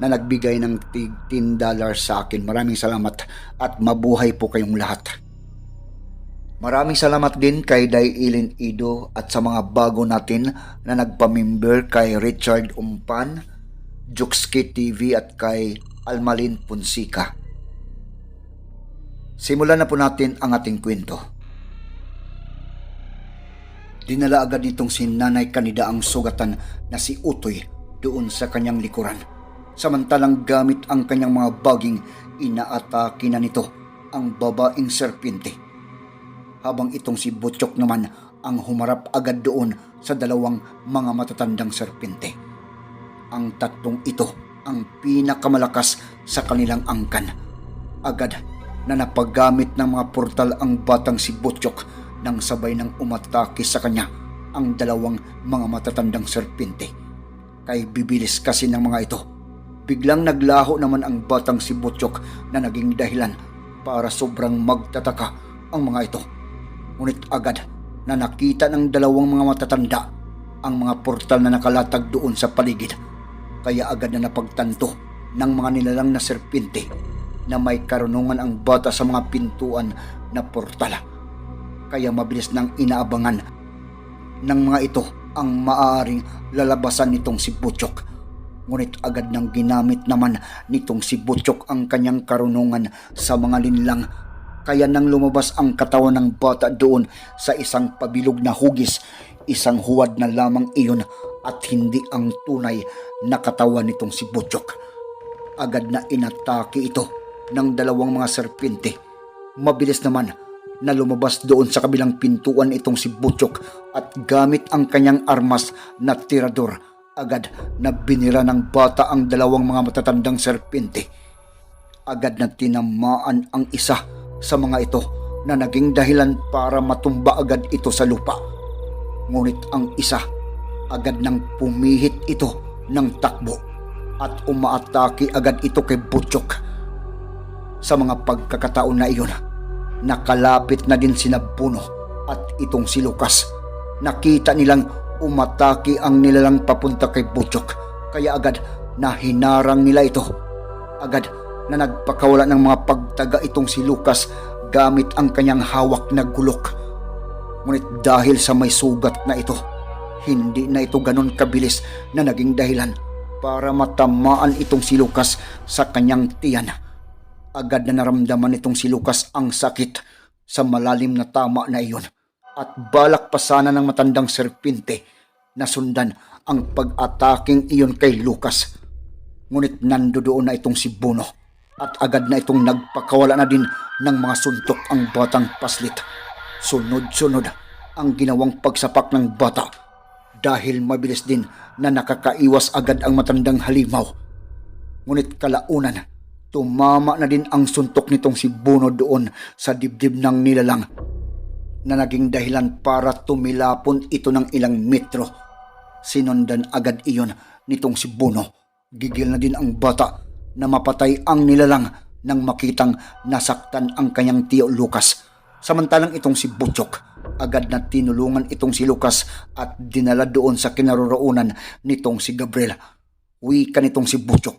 na nagbigay ng tig 10 dollars sa akin. Maraming salamat at mabuhay po kayong lahat. Maraming salamat din kay Day Ido at sa mga bago natin na nagpamember kay Richard Umpan, Jukski TV at kay Almalin Punsika. Simulan na po natin ang ating kwento. Dinala agad nitong si Nanay Kanida ang sugatan na si Utoy doon sa kanyang likuran. Samantalang gamit ang kanyang mga baging, inaatake na nito ang babaeng serpente habang itong si Butchok naman ang humarap agad doon sa dalawang mga matatandang serpente. Ang tatlong ito ang pinakamalakas sa kanilang angkan. Agad na napagamit ng mga portal ang batang si Butchok nang sabay ng umatake sa kanya ang dalawang mga matatandang serpente. Kay bibilis kasi ng mga ito. Biglang naglaho naman ang batang si Butchok na naging dahilan para sobrang magtataka ang mga ito Ngunit agad na nakita ng dalawang mga matatanda ang mga portal na nakalatag doon sa paligid. Kaya agad na napagtanto ng mga nilalang na serpente na may karunungan ang bata sa mga pintuan na portal. Kaya mabilis nang inaabangan ng mga ito ang maaaring lalabasan nitong si Butchok. Ngunit agad nang ginamit naman nitong si Butchok ang kanyang karunungan sa mga linlang kaya nang lumabas ang katawan ng bata doon sa isang pabilog na hugis, isang huwad na lamang iyon at hindi ang tunay na katawan nitong si Butchok. Agad na inatake ito ng dalawang mga serpente. Mabilis naman na lumabas doon sa kabilang pintuan itong si Butchok at gamit ang kanyang armas na tirador agad na binira ng bata ang dalawang mga matatandang serpente. Agad na tinamaan ang isa sa mga ito na naging dahilan para matumba agad ito sa lupa. Ngunit ang isa, agad nang pumihit ito ng takbo at umaatake agad ito kay Butchok. Sa mga pagkakataon na iyon, nakalapit na din si Nabuno at itong si Lucas. Nakita nilang umatake ang nilalang papunta kay Butchok kaya agad na hinarang nila ito. Agad na nagpakawala ng mga pagtaga itong si Lucas gamit ang kanyang hawak na gulok. Ngunit dahil sa may sugat na ito, hindi na ito ganon kabilis na naging dahilan para matamaan itong si Lucas sa kanyang tiyan. Agad na naramdaman itong si Lucas ang sakit sa malalim na tama na iyon at balak pa sana ng matandang serpinte na sundan ang pag-ataking iyon kay Lucas. Ngunit nando doon na itong si Bono at agad na itong nagpakawala na din ng mga suntok ang batang paslit. Sunod-sunod ang ginawang pagsapak ng bata dahil mabilis din na nakakaiwas agad ang matandang halimaw. Ngunit kalaunan, tumama na din ang suntok nitong si Bono doon sa dibdib ng nilalang na naging dahilan para tumilapon ito ng ilang metro. Sinundan agad iyon nitong si Bono. Gigil na din ang bata na mapatay ang nilalang nang makitang nasaktan ang kanyang tiyo Lucas. Samantalang itong si Butchok, agad na tinulungan itong si Lucas at dinala doon sa kinaroroonan nitong si Gabriel. Uwi ka nitong si Butchok.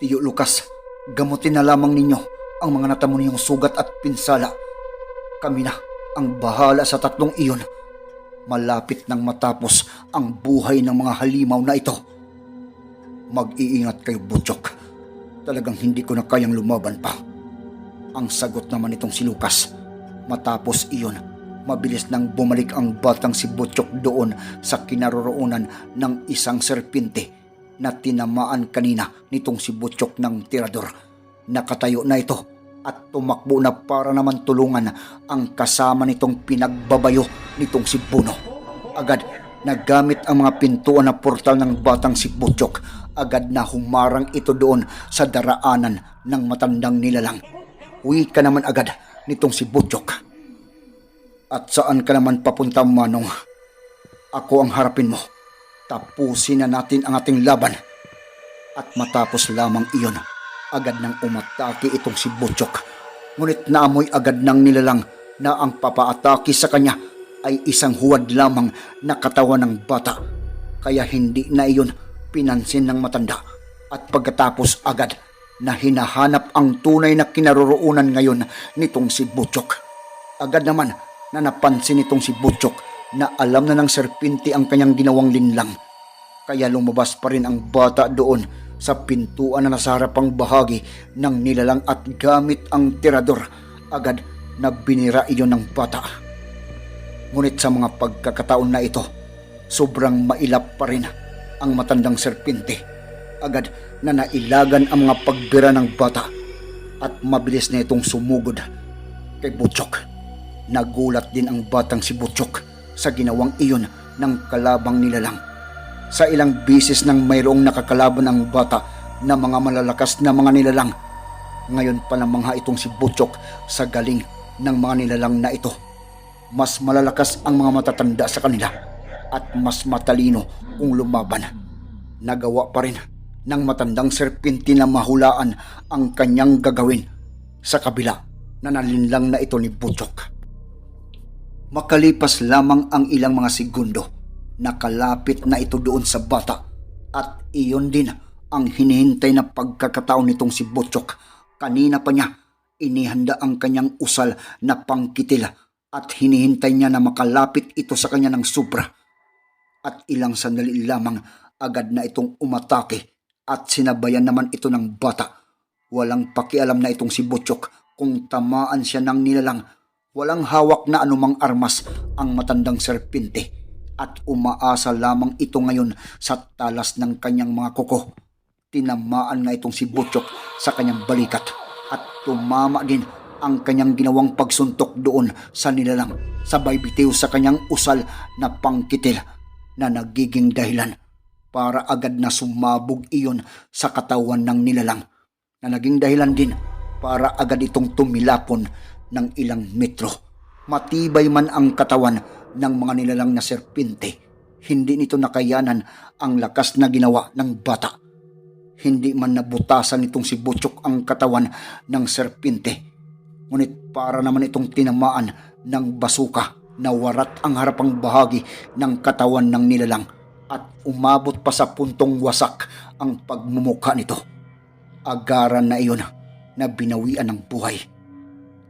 Tiyo Lucas, gamutin na lamang ninyo ang mga natamo niyong sugat at pinsala. Kami na ang bahala sa tatlong iyon. Malapit nang matapos ang buhay ng mga halimaw na ito. Mag-iingat kayo, Butchok. Talagang hindi ko na kayang lumaban pa. Ang sagot naman itong si Lucas. Matapos iyon, mabilis nang bumalik ang batang si Butchok doon sa kinaroroonan ng isang serpinte na tinamaan kanina nitong si Butchok ng tirador. Nakatayo na ito at tumakbo na para naman tulungan ang kasama nitong pinagbabayo nitong si Buno. Agad nagamit ang mga pintuan na portal ng batang si Butchok. Agad na humarang ito doon sa daraanan ng matandang nilalang. Uwi ka naman agad nitong si Butchok. At saan ka naman papunta, Manong? Ako ang harapin mo. Tapusin na natin ang ating laban. At matapos lamang iyon, agad nang umatake itong si Butchok. Ngunit naamoy agad ng nilalang na ang papaatake sa kanya ay isang huwad lamang na katawan ng bata. Kaya hindi na iyon pinansin ng matanda. At pagkatapos agad na hinahanap ang tunay na kinaroroonan ngayon nitong si Butchok. Agad naman na napansin nitong si Butchok na alam na ng serpinti ang kanyang ginawang linlang. Kaya lumabas pa rin ang bata doon sa pintuan na nasa harapang bahagi ng nilalang at gamit ang tirador. Agad na binira iyon ng bata. Ngunit sa mga pagkakataon na ito, sobrang mailap pa rin ang matandang serpente. Agad na nailagan ang mga pagbira ng bata at mabilis na itong sumugod kay Butchok. Nagulat din ang batang si Butchok sa ginawang iyon ng kalabang nilalang. Sa ilang bisis nang mayroong nakakalaban ang bata na mga malalakas na mga nilalang. Ngayon pa namangha itong si Butchok sa galing ng mga nilalang na ito. Mas malalakas ang mga matatanda sa kanila at mas matalino kung lumaban. Nagawa pa rin ng matandang serpente na mahulaan ang kanyang gagawin sa kabila na nalinlang na ito ni Butchok. Makalipas lamang ang ilang mga segundo, nakalapit na ito doon sa bata at iyon din ang hinihintay na pagkakataon nitong si Butchok. Kanina pa niya inihanda ang kanyang usal na pangkitil at hinihintay niya na makalapit ito sa kanya ng sobra. At ilang sandali lamang agad na itong umatake at sinabayan naman ito ng bata. Walang pakialam na itong si Butchok kung tamaan siya ng nilalang. Walang hawak na anumang armas ang matandang serpinte at umaasa lamang ito ngayon sa talas ng kanyang mga kuko. Tinamaan nga itong si Butchok sa kanyang balikat at tumama din ang kanyang ginawang pagsuntok doon sa nilalang sabay bitiw sa kanyang usal na pangkitil na nagiging dahilan para agad na sumabog iyon sa katawan ng nilalang na naging dahilan din para agad itong tumilapon ng ilang metro. Matibay man ang katawan ng mga nilalang na serpinte, hindi nito nakayanan ang lakas na ginawa ng bata. Hindi man nabutasan nitong si Butchok ang katawan ng serpinte, ngunit para naman itong tinamaan ng basuka na warat ang harapang bahagi ng katawan ng nilalang at umabot pa sa puntong wasak ang pagmumukha nito. Agaran na iyon na binawian ng buhay.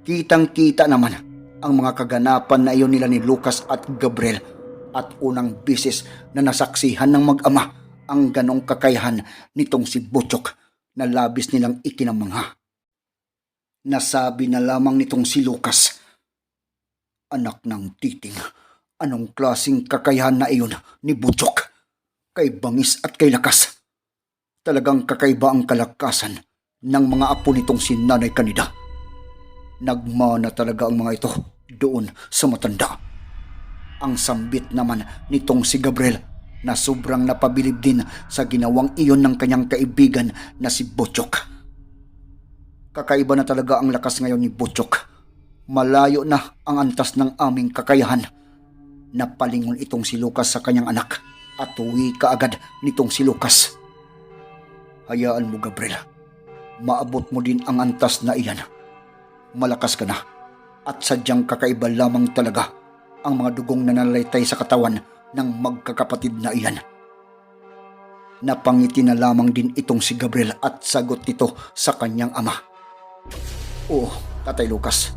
Kitang-kita naman ang mga kaganapan na iyon nila ni Lucas at Gabriel at unang bisis na nasaksihan ng mag-ama ang ganong kakayahan nitong si Butchok na labis nilang ikinamangha. Nasabi na lamang nitong si Lucas, Anak ng titing, anong klasing kakayahan na iyon ni Butchok? Kay bangis at kay lakas. Talagang kakaiba ang kalakasan ng mga apo nitong si Nanay Kanida. Nagmana talaga ang mga ito doon sa matanda. Ang sambit naman nitong si Gabriel na sobrang napabilib din sa ginawang iyon ng kanyang kaibigan na si Butchok. Kakaiba na talaga ang lakas ngayon ni Butchok. Malayo na ang antas ng aming kakayahan. Napalingon itong si Lucas sa kanyang anak at uwi kaagad nitong si Lucas. Hayaan mo Gabriel, maabot mo din ang antas na iyan. Malakas ka na at sadyang kakaiba lamang talaga ang mga dugong nanalaitay sa katawan ng magkakapatid na iyan. Napangiti na lamang din itong si Gabriel at sagot nito sa kanyang ama. Oo, Tatay Lucas,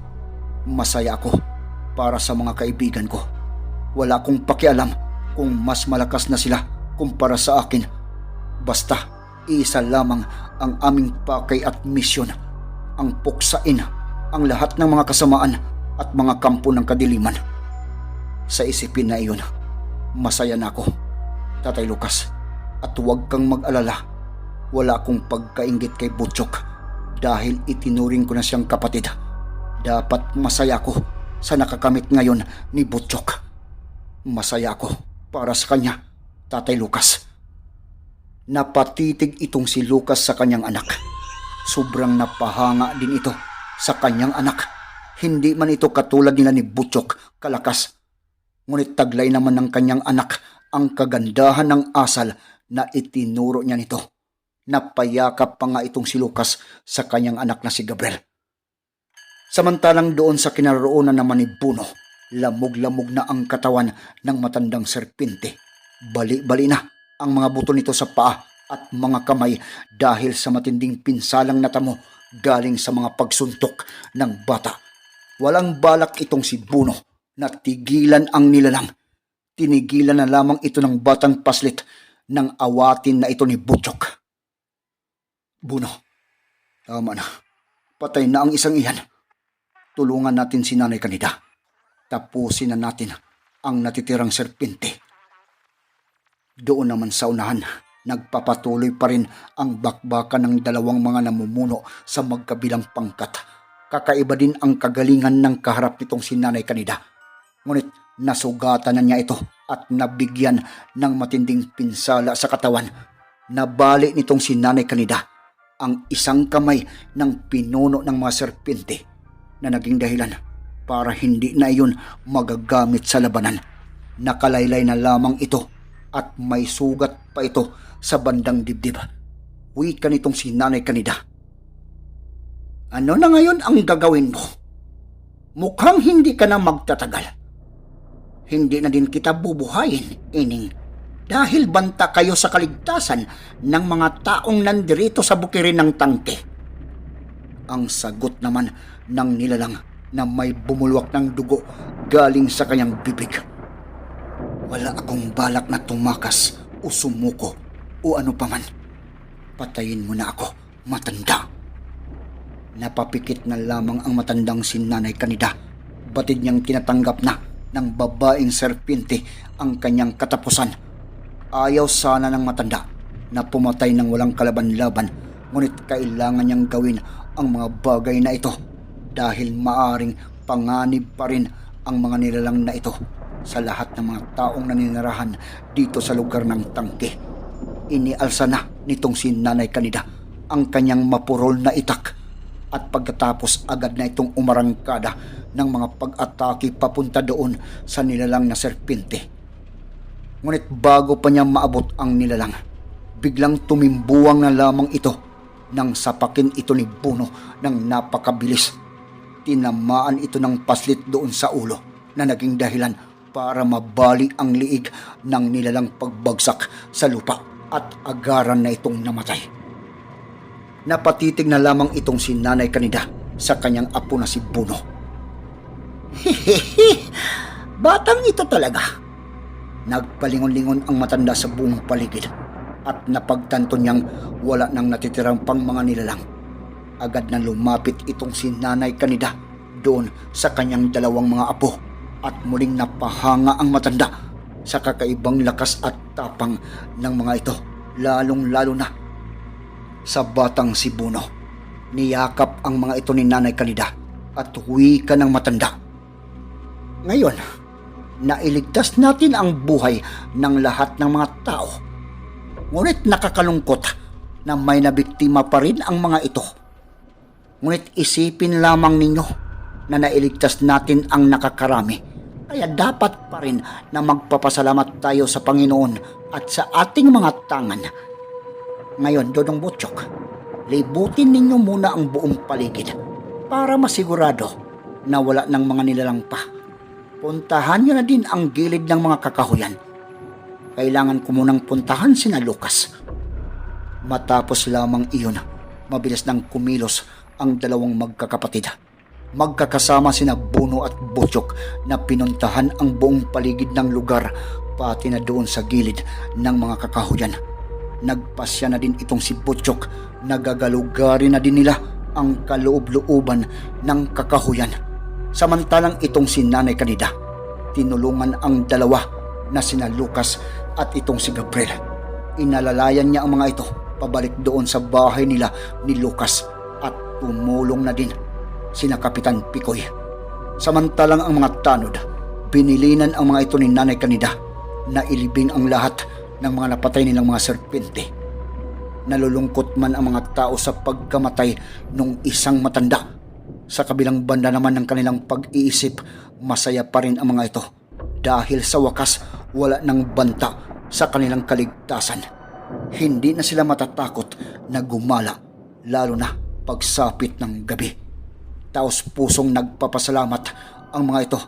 masaya ako para sa mga kaibigan ko. Wala akong pakialam kung mas malakas na sila kumpara sa akin. Basta, isa lamang ang aming pakay at misyon, ang puksain ang lahat ng mga kasamaan at mga kampo ng kadiliman. Sa isipin na iyon, masaya na ako, Tatay Lucas. At huwag kang mag-alala, wala akong pagkaingit kay Butchok dahil itinuring ko na siyang kapatid. Dapat masaya ako sa nakakamit ngayon ni Butchok. Masaya ako para sa kanya, Tatay Lucas. Napatitig itong si Lucas sa kanyang anak. Sobrang napahanga din ito sa kanyang anak. Hindi man ito katulad nila ni Butchok, kalakas. Ngunit taglay naman ng kanyang anak ang kagandahan ng asal na itinuro niya nito. Napayakap pa nga itong si Lucas sa kanyang anak na si Gabriel. Samantalang doon sa kinaroonan naman ni Buno, lamog-lamog na ang katawan ng matandang serpente. Bali-bali na ang mga buto nito sa paa at mga kamay dahil sa matinding pinsalang natamo galing sa mga pagsuntok ng bata. Walang balak itong si Buno na tigilan ang nilalang. Tinigilan na lamang ito ng batang paslit ng awatin na ito ni Butchok. Buno, tama na. Patay na ang isang iyan. Tulungan natin si Nanay Kanida. Tapusin na natin ang natitirang serpente. Doon naman sa unahan, nagpapatuloy pa rin ang bakbakan ng dalawang mga namumuno sa magkabilang pangkat. Kakaiba din ang kagalingan ng kaharap nitong si Nanay Kanida. Ngunit nasugatan na niya ito at nabigyan ng matinding pinsala sa katawan. Nabali nitong si Nanay Kanida ang isang kamay ng pinuno ng mga serpente na naging dahilan para hindi na iyon magagamit sa labanan. Nakalaylay na lamang ito at may sugat pa ito sa bandang dibdib. Wika nitong si Nanay Kanida. Ano na ngayon ang gagawin mo? Mukhang hindi ka na magtatagal. Hindi na din kita bubuhayin, ining. Dahil banta kayo sa kaligtasan ng mga taong nandirito sa bukirin ng tangke. Ang sagot naman ng nilalang na may bumulwak ng dugo galing sa kanyang bibig. Wala akong balak na tumakas o sumuko o ano paman. Patayin mo na ako, matanda. Napapikit na lamang ang matandang si Nanay Kanida. Batid niyang tinatanggap na ng babaeng serpente ang kanyang katapusan. Ayaw sana ng matanda na pumatay ng walang kalaban-laban ngunit kailangan niyang gawin ang mga bagay na ito dahil maaring panganib pa rin ang mga nilalang na ito sa lahat ng mga taong naninirahan dito sa lugar ng tangke. Inialsa na nitong si Nanay Kanida ang kanyang mapurol na itak at pagkatapos agad na itong umarangkada ng mga pag-atake papunta doon sa nilalang na serpente. Ngunit bago pa niya maabot ang nilalang, biglang tumimbuwang na lamang ito nang sapakin ito ni Buno ng napakabilis. Tinamaan ito ng paslit doon sa ulo na naging dahilan para mabali ang liig ng nilalang pagbagsak sa lupa at agaran na itong namatay. Napatitig na lamang itong si Nanay Kanida sa kanyang apo na si Buno. Hehehe, batang ito talaga. Nagpalingon-lingon ang matanda sa buong paligid at napagtanto niyang wala nang natitirang pang mga nilalang. Agad na lumapit itong si Nanay Kanida doon sa kanyang dalawang mga apo at muling napahanga ang matanda sa kakaibang lakas at tapang ng mga ito, lalong-lalo na sa batang si Buno. Niyakap ang mga ito ni Nanay Kanida at huwi ka ng matanda. Ngayon, nailigtas natin ang buhay ng lahat ng mga tao. Ngunit nakakalungkot na may nabiktima pa rin ang mga ito. Ngunit isipin lamang ninyo na nailigtas natin ang nakakarami. Kaya dapat pa rin na magpapasalamat tayo sa Panginoon at sa ating mga tangan. Ngayon, Dodong Butchok, libutin ninyo muna ang buong paligid para masigurado na wala ng mga nilalang pa. Puntahan nyo na din ang gilid ng mga kakahuyan. Kailangan ko munang puntahan sina Lucas. Matapos lamang iyon, mabilis nang kumilos ang dalawang magkakapatid. Magkakasama sina Buno at Butchok na pinuntahan ang buong paligid ng lugar pati na doon sa gilid ng mga kakahuyan. Nagpasya na din itong si Butchok, nagagalugari na din nila ang kaloob-looban ng kakahuyan. Samantalang itong si Nanay Kanida, tinulungan ang dalawa na sina Lucas at itong si Gabriel. Inalalayan niya ang mga ito pabalik doon sa bahay nila ni Lucas at tumulong na din sina Kapitan Pikoy. Samantalang ang mga tanod, binilinan ang mga ito ni Nanay Kanida na ilibing ang lahat ng mga napatay nilang mga serpente. Nalulungkot man ang mga tao sa pagkamatay nung isang matanda. Sa kabilang banda naman ng kanilang pag-iisip, masaya pa rin ang mga ito dahil sa wakas wala ng banta sa kanilang kaligtasan. Hindi na sila matatakot na gumala, lalo na pagsapit ng gabi. Taos pusong nagpapasalamat ang mga ito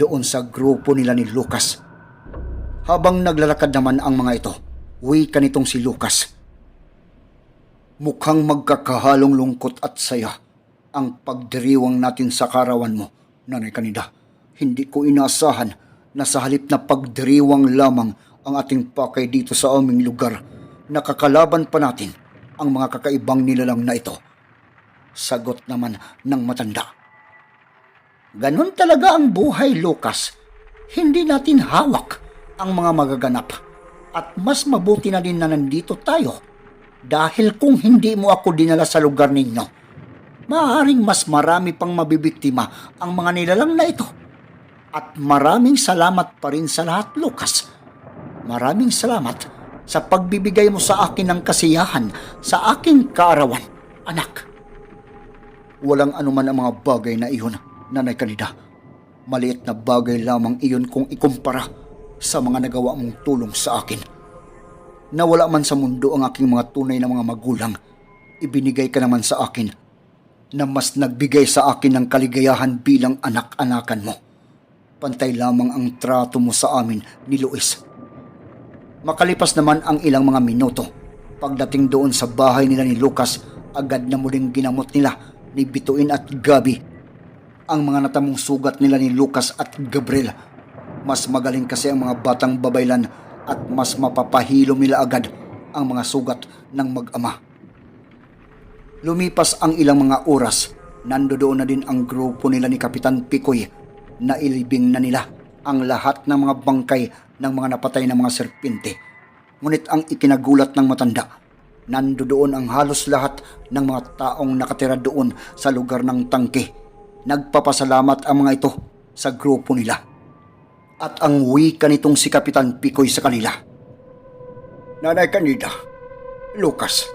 doon sa grupo nila ni Lucas. Habang naglalakad naman ang mga ito, wika nitong si Lucas. Mukhang magkakahalong lungkot at saya ang pagdiriwang natin sa karawan mo, Nanay Kanida. Hindi ko inaasahan na sa halip na pagdiriwang lamang ang ating pakay dito sa aming lugar, nakakalaban pa natin ang mga kakaibang nilalang na ito. Sagot naman ng matanda. Ganon talaga ang buhay, Lucas. Hindi natin hawak ang mga magaganap. At mas mabuti na din na nandito tayo. Dahil kung hindi mo ako dinala sa lugar ninyo, maaaring mas marami pang mabibiktima ang mga nilalang na ito. At maraming salamat pa rin sa lahat, Lucas. Maraming salamat sa pagbibigay mo sa akin ng kasiyahan sa aking kaarawan, anak. Walang anuman ang mga bagay na iyon, Nanay Kanida. Maliit na bagay lamang iyon kung ikumpara sa mga nagawa mong tulong sa akin. Nawala man sa mundo ang aking mga tunay na mga magulang, ibinigay ka naman sa akin na mas nagbigay sa akin ng kaligayahan bilang anak-anakan mo. Pantay lamang ang trato mo sa amin ni Luis. Makalipas naman ang ilang mga minuto, pagdating doon sa bahay nila ni Lucas, agad na muling ginamot nila ni Bituin at Gabi ang mga natamong sugat nila ni Lucas at Gabriel. Mas magaling kasi ang mga batang babaylan at mas mapapahilom nila agad ang mga sugat ng mag-ama. Lumipas ang ilang mga oras, nandoon na din ang grupo nila ni Kapitan Pikoy na ilibing na nila ang lahat ng mga bangkay ng mga napatay na mga serpente. Ngunit ang ikinagulat ng matanda, nandoon ang halos lahat ng mga taong nakatira doon sa lugar ng tangke. Nagpapasalamat ang mga ito sa grupo nila. At ang wika nitong si Kapitan Pikoy sa kanila. Nanay Kanida, Lucas,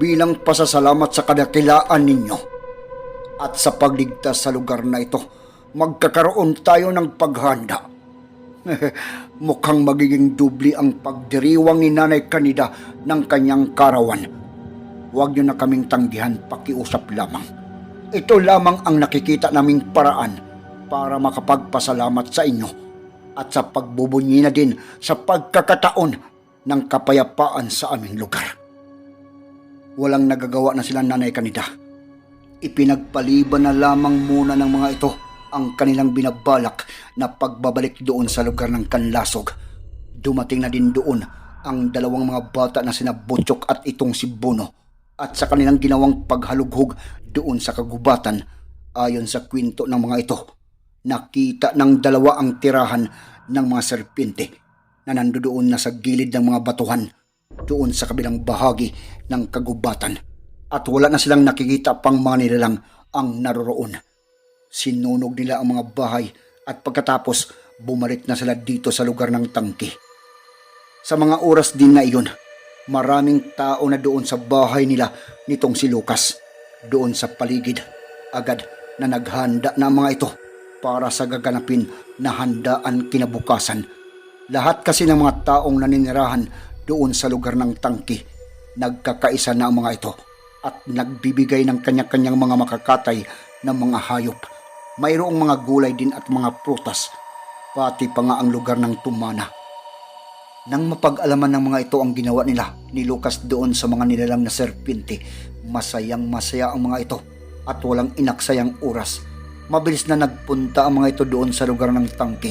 bilang pasasalamat sa kadakilaan ninyo at sa pagligtas sa lugar na ito, magkakaroon tayo ng paghanda. Mukhang magiging dubli ang pagdiriwang ni Nanay Kanida ng kanyang karawan. Huwag niyo na kaming tanggihan, pakiusap lamang. Ito lamang ang nakikita naming paraan para makapagpasalamat sa inyo at sa pagbubunyi na din sa pagkakataon ng kapayapaan sa aming lugar. Walang nagagawa na sila Nanay Kanida. Ipinagpaliban na lamang muna ng mga ito ang kanilang binabalak na pagbabalik doon sa lugar ng Kanlasog. Dumating na din doon ang dalawang mga bata na sina Butchok at itong si Bono at sa kanilang ginawang paghalughog doon sa kagubatan ayon sa kwento ng mga ito. Nakita ng dalawa ang tirahan ng mga serpente na nandoon na sa gilid ng mga batuhan doon sa kabilang bahagi ng kagubatan at wala na silang nakikita pang mga nilalang ang naroroon. Sinunog nila ang mga bahay at pagkatapos bumalik na sila dito sa lugar ng tangke. Sa mga oras din na iyon, maraming tao na doon sa bahay nila nitong si Lucas. Doon sa paligid, agad na naghanda na mga ito para sa gaganapin na handaan kinabukasan. Lahat kasi ng mga taong naninirahan doon sa lugar ng tangke, nagkakaisa na ang mga ito at nagbibigay ng kanya-kanyang mga makakatay ng mga hayop. Mayroong mga gulay din at mga prutas, pati pa nga ang lugar ng tumana. Nang mapag-alaman ng mga ito ang ginawa nila ni Lucas doon sa mga nilalang na serpente, masayang masaya ang mga ito at walang inaksayang oras. Mabilis na nagpunta ang mga ito doon sa lugar ng tangke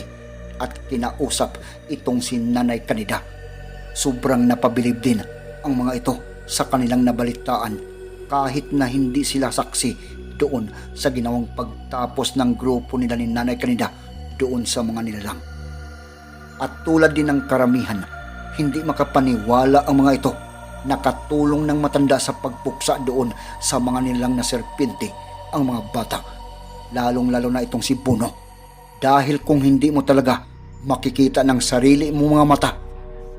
at kinausap itong si Nanay Kanida. Sobrang napabilib din ang mga ito sa kanilang nabalitaan kahit na hindi sila saksi doon sa ginawang pagtapos ng grupo nila ni Nanay Kanida doon sa mga nilalang. At tulad din ng karamihan, hindi makapaniwala ang mga ito nakatulong ng matanda sa pagpuksa doon sa mga nilang na serpente ang mga bata. Lalong-lalo na itong si Buno. Dahil kung hindi mo talaga makikita ng sarili mo mga mata,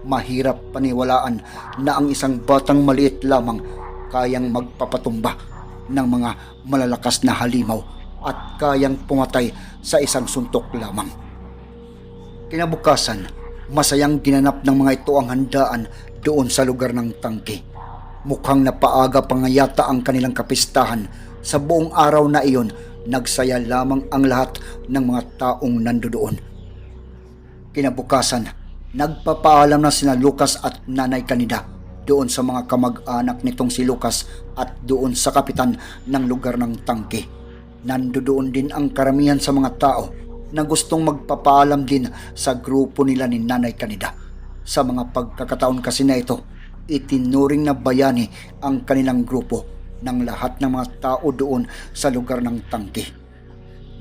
mahirap paniwalaan na ang isang batang maliit lamang kayang magpapatumba ng mga malalakas na halimaw at kayang pumatay sa isang suntok lamang. Kinabukasan, masayang ginanap ng mga ito ang handaan doon sa lugar ng tangke. Mukhang napaaga pa nga ang kanilang kapistahan. Sa buong araw na iyon, nagsaya lamang ang lahat ng mga taong nandoon. Kinabukasan, nagpapaalam na sina Lucas at Nanay Kanida doon sa mga kamag-anak nitong si Lucas at doon sa kapitan ng lugar ng tangke. Nandoon din ang karamihan sa mga tao na gustong magpapaalam din sa grupo nila ni Nanay Kanida. Sa mga pagkakataon kasi na ito, itinuring na bayani ang kanilang grupo ng lahat ng mga tao doon sa lugar ng tangke.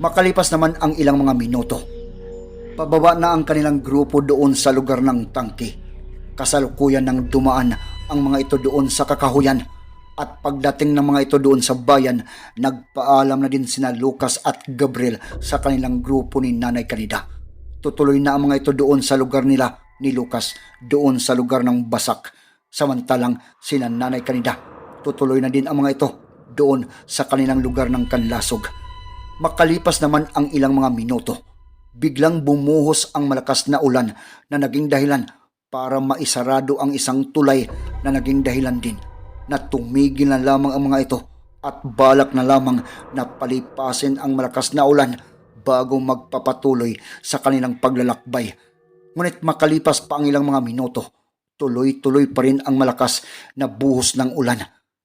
Makalipas naman ang ilang mga minuto, pababa na ang kanilang grupo doon sa lugar ng tangke. Kasalukuyan ng dumaan ang mga ito doon sa kakahuyan at pagdating ng mga ito doon sa bayan, nagpaalam na din sina Lucas at Gabriel sa kanilang grupo ni Nanay Kanida. Tutuloy na ang mga ito doon sa lugar nila ni Lucas, doon sa lugar ng Basak. Samantalang sina Nanay Kanida, tutuloy na din ang mga ito doon sa kanilang lugar ng Kanlasog. Makalipas naman ang ilang mga minuto, biglang bumuhos ang malakas na ulan na naging dahilan para maisarado ang isang tulay na naging dahilan din na tumigil na lamang ang mga ito at balak na lamang na palipasin ang malakas na ulan bago magpapatuloy sa kanilang paglalakbay. Ngunit makalipas pa ang ilang mga minuto, tuloy-tuloy pa rin ang malakas na buhos ng ulan.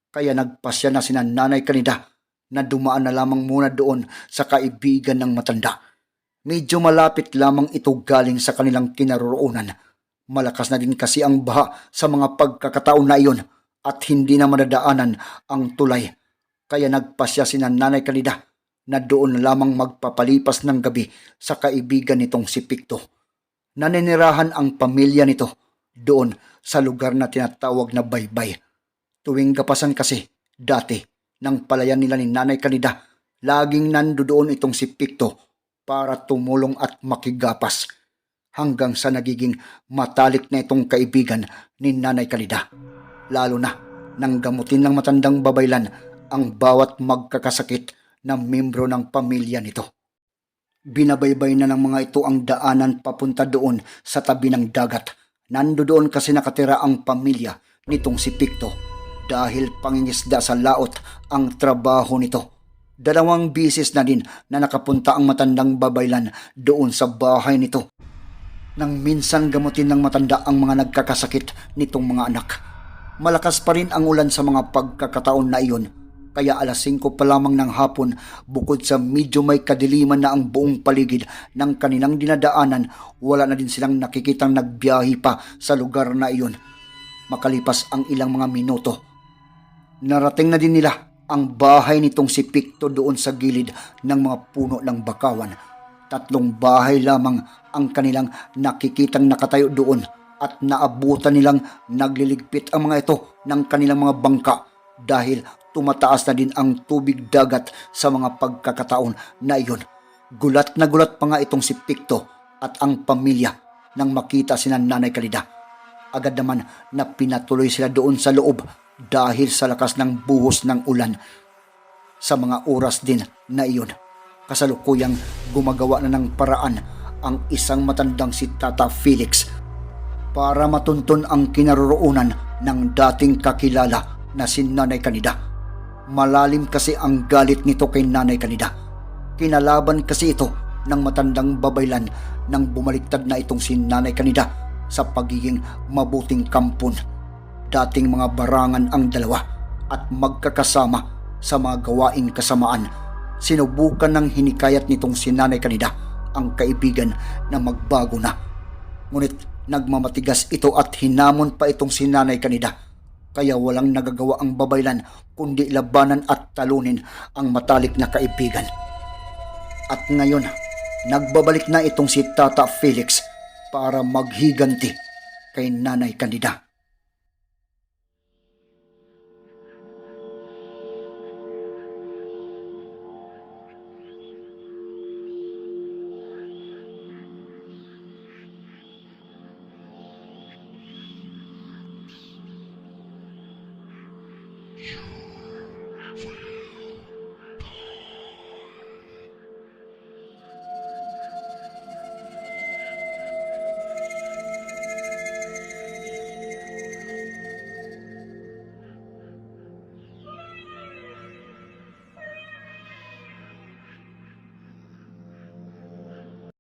Kaya nagpasya na sina Nanay Kanida na dumaan na lamang muna doon sa kaibigan ng matanda. Medyo malapit lamang ito galing sa kanilang kinaroroonan. Malakas na din kasi ang baha sa mga pagkakataon na iyon at hindi na madadaanan ang tulay. Kaya nagpasya si Nanay Kanida na doon lamang magpapalipas ng gabi sa kaibigan nitong si Picto. Naninirahan ang pamilya nito doon sa lugar na tinatawag na Baybay. Tuwing gapasan kasi, dati, ng palayan nila ni Nanay Kanida, laging nandoon itong si Picto para tumulong at makigapas hanggang sa nagiging matalik na itong kaibigan ni Nanay Kalida. Lalo na nang gamutin ng matandang babaylan ang bawat magkakasakit na membro ng pamilya nito. Binabaybay na ng mga ito ang daanan papunta doon sa tabi ng dagat. Nandoon kasi nakatira ang pamilya nitong si Picto dahil pangingisda sa laot ang trabaho nito. Dalawang bisis na din na nakapunta ang matandang babaylan doon sa bahay nito nang minsan gamutin ng matanda ang mga nagkakasakit nitong mga anak. Malakas pa rin ang ulan sa mga pagkakataon na iyon, kaya alas 5 pa lamang ng hapon bukod sa medyo may kadiliman na ang buong paligid ng kanilang dinadaanan, wala na din silang nakikitang nagbiyahe pa sa lugar na iyon. Makalipas ang ilang mga minuto, narating na din nila ang bahay nitong si Picto doon sa gilid ng mga puno ng bakawan. Tatlong bahay lamang ang kanilang nakikitang nakatayo doon at naabutan nilang nagliligpit ang mga ito ng kanilang mga bangka dahil tumataas na din ang tubig dagat sa mga pagkakataon na iyon. Gulat na gulat pa nga itong si Picto at ang pamilya nang makita si Nanay Kalida. Agad naman na pinatuloy sila doon sa loob dahil sa lakas ng buhos ng ulan. Sa mga oras din na iyon, kasalukuyang gumagawa na ng paraan ang isang matandang si Tata Felix para matuntun ang kinaroroonan ng dating kakilala na si Nanay Kanida. Malalim kasi ang galit nito kay Nanay Kanida. Kinalaban kasi ito ng matandang babaylan nang bumaliktad na itong si Nanay Kanida sa pagiging mabuting kampon. Dating mga barangan ang dalawa at magkakasama sa mga gawaing kasamaan. Sinubukan ng hinikayat nitong si Nanay Kanida ang kaibigan na magbago na. Ngunit nagmamatigas ito at hinamon pa itong si Nanay Kanida. kaya walang nagagawa ang babaylan kundi labanan at talunin ang matalik na kaibigan. At ngayon, nagbabalik na itong si Tata Felix para maghiganti kay Nanay Candida.